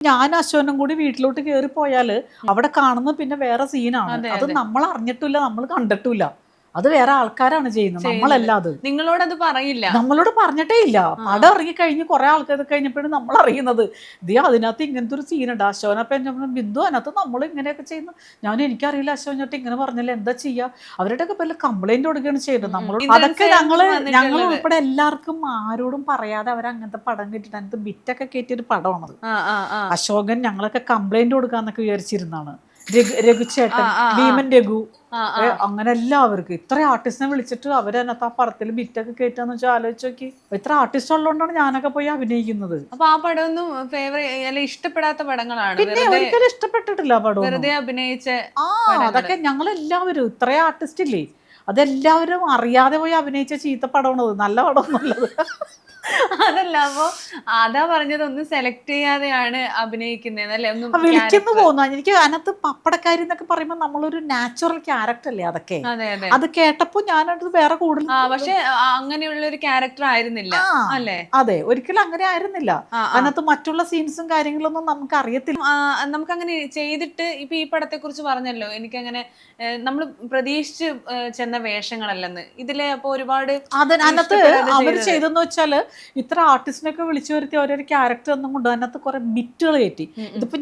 ഞാൻ അശ്വനും കൂടി വീട്ടിലോട്ട് കയറി പോയാൽ അവിടെ കാണുന്നത് പിന്നെ വേറെ സീനാണ് അത്. നമ്മൾ അറിഞ്ഞിട്ടില്ല നമ്മൾ കണ്ടിട്ടില്ല. അത് വേറെ ആൾക്കാരാണ് ചെയ്യുന്നത്. നമ്മളല്ല അത്. നിങ്ങളോട് അത് പറയില്ല. നമ്മളോട് പറഞ്ഞിട്ടേ ഇല്ല. പടം ഇറങ്ങി കഴിഞ്ഞ് കുറെ ആൾക്കാർ കഴിഞ്ഞപ്പോഴും നമ്മൾ അറിയുന്നത്. ദേ അതിനകത്ത് ഇങ്ങനത്തെ ഒരു സീനുണ്ട് അശോനപ്പം ബിന്ദു അതിനകത്ത് നമ്മൾ ഇങ്ങനെയൊക്കെ ചെയ്യുന്നു. ഞാൻ എനിക്കറിയില്ല അശോൻ ചേട്ടൻ ഇങ്ങനെ പറഞ്ഞില്ല? എന്താ ചെയ്യാ? അവരുടെ ഒക്കെ പല കംപ്ലൈന്റ് കൊടുക്കുകയാണ് ചെയ്യുന്നത് നമ്മളോട് അതൊക്കെ ഞങ്ങൾ. ഞങ്ങൾ ഉൾപ്പെടെ എല്ലാവർക്കും ആരോടും പറയാതെ അവർ അങ്ങനത്തെ പടം കിട്ടിയിട്ട് അതിനകത്ത് ബിറ്റൊക്കെ കയറ്റിയൊരു പടമാണത്. അശോകൻ ഞങ്ങളൊക്കെ കംപ്ലൈന്റ് കൊടുക്കാന്നൊക്കെ വിചാരിച്ചിരുന്നാണ് രഘു ചേട്ടൻ. ഭീമൻ രഘു. അങ്ങനെ എല്ലാവർക്കും ഇത്ര ആർട്ടിസ്റ്റിനെ വിളിച്ചിട്ട് അവരതിനകത്ത് ആ പടത്തിൽ ബിറ്റൊക്കെ കയറ്റാന്ന് വെച്ചാൽ ആലോചിച്ച് നോക്കി. ഇത്ര ആർട്ടിസ്റ്റ് ഉള്ളതുകൊണ്ടാണ് ഞാനൊക്കെ പോയി അഭിനയിക്കുന്നത്. അപ്പൊ ആ പടമൊന്നും ഫേവറേറ്റ് ഇഷ്ടപ്പെടാത്ത പടങ്ങളാണ്? പിന്നെ ഒരിക്കലും ഇഷ്ടപ്പെട്ടിട്ടില്ല പടം വെറുതെ അഭിനയിച്ച ആ അതൊക്കെ ഞങ്ങൾ എല്ലാവരും ഇത്രയും ആർട്ടിസ്റ്റ് ഇല്ലേ? അതെല്ലാവരും അറിയാതെ പോയി അഭിനയിച്ച ചീത്ത പടമാണത്. നല്ല പടമൊന്നുമല്ലത് അതല്ല അപ്പൊ അതാ പറഞ്ഞത് ഒന്നും സെലക്ട് ചെയ്യാതെയാണ് അഭിനയിക്കുന്നത് അല്ലെ? ഒന്നും വിളിക്കുന്നു പോകുന്നു. എനിക്ക് അതിനകത്ത് പപ്പടക്കാരി എന്നൊക്കെ പറയുമ്പോൾ നമ്മളൊരു നാച്ചുറൽ ക്യാരക്ടർ അല്ലേ അതൊക്കെ? അതെ കേട്ടപ്പോ ഞാനത് വേറെ കൂടുതൽ പക്ഷെ അങ്ങനെയുള്ള ഒരു ക്യാരക്ടർ ആയിരുന്നില്ല അല്ലേ? അതെ. ഒരിക്കലും അങ്ങനെ ആയിരുന്നില്ല. അതിനകത്ത് മറ്റുള്ള സീൻസും കാര്യങ്ങളൊന്നും നമുക്ക് അറിയത്തില്ല നമുക്ക് അങ്ങനെ ചെയ്തിട്ട് ഇപ്പൊ ഈ പടത്തെ കുറിച്ച് പറഞ്ഞല്ലോ. എനിക്കങ്ങനെ നമ്മൾ പ്രതീക്ഷിച്ച് ചെന്ന വേഷങ്ങളല്ലെന്ന്. ഇതിലെ അപ്പൊ ഒരുപാട് അതിനകത്ത് അവർ. ചെയ്തെന്ന് വെച്ചാൽ ഇത്ര ആർട്ടിസ്റ്റിനൊക്കെ വിളിച്ചു വരുത്തി ഓരോരോ ക്യാരക്ടർ ഒന്നും കൊണ്ട് അതിനകത്ത് കുറെ ബിറ്റുകൾ കയറ്റി. ഇതിപ്പോ